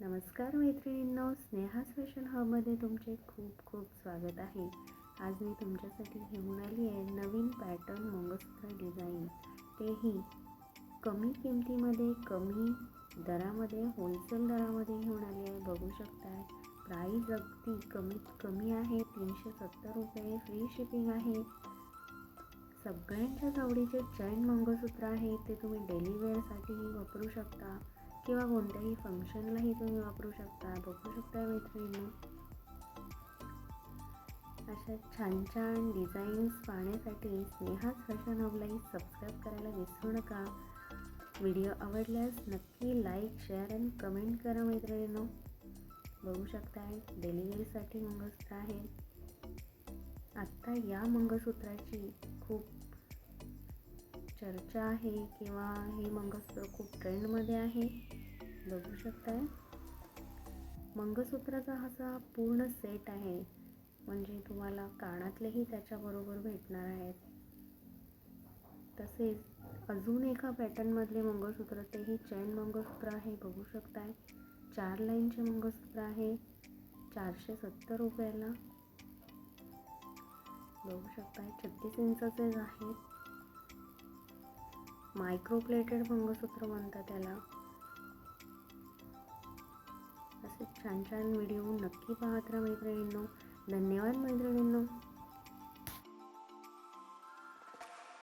नमस्कार मैत्रिणींनो स्नेहा स्पेशल हबमध्ये तुमचे खूप खूप स्वागत आहे. आज मी तुमच्यासाठी घेऊन आली आहे नवीन पॅटर्न मंगळसूत्र डिझाईन. तेही कमी किमतीमध्ये कमी दरामध्ये होलसेल दरामध्ये घेऊन आली आहे. बघू शकता प्राईज अगदी कमीत कमी आहे. तीनशे सत्तर रुपये फ्री शिपिंग आहे. सगळ्यांच्याच आवडीचे चैन मंगळसूत्र आहे. ते तुम्ही डेली वेअरसाठीही वापरू शकता. किंवा कोणत्याही फंक्शनलाही तुम्ही वापरू शकता बघू शकता मैत्रिणी. अशा छान छान डिझाईन्स पाहण्यासाठी स्नेहाच फॅशन हबलाही सबस्क्राईब करायला विसरू नका. व्हिडिओ आवडल्यास नक्की लाईक शेअर अँड कमेंट करा मैत्रिणींनो. बघू शकताय डिलिव्हरीसाठी मंगळसूत्र आहे. आत्ता या मंगळसूत्राची खूप चर्चा आहे किंवा हे मंगळसूत्र खूप ट्रेंडमध्ये आहे. बघू शकताय. मंगळसूत्राचा असा पूर्ण सेट आहे. म्हणजे तुम्हाला कानातलेही त्याच्याबरोबर भेटणार आहेत. तसेच अजून एका पॅटर्नमधले मंगळसूत्र तेही चैन मंगळसूत्र आहे बघू शकताय. चार लाईनचे मंगळसूत्र आहे. चारशे सत्तर रुपयाला. बघू शकताय छत्तीस इंचाचे आहेत. मायक्रोप्लेटेड मंगळसूत्र म्हणतात त्याला. असे छान छान व्हिडिओ नक्की पाहत राहा मैत्रिणींनो. धन्यवाद मैत्रिणींनो.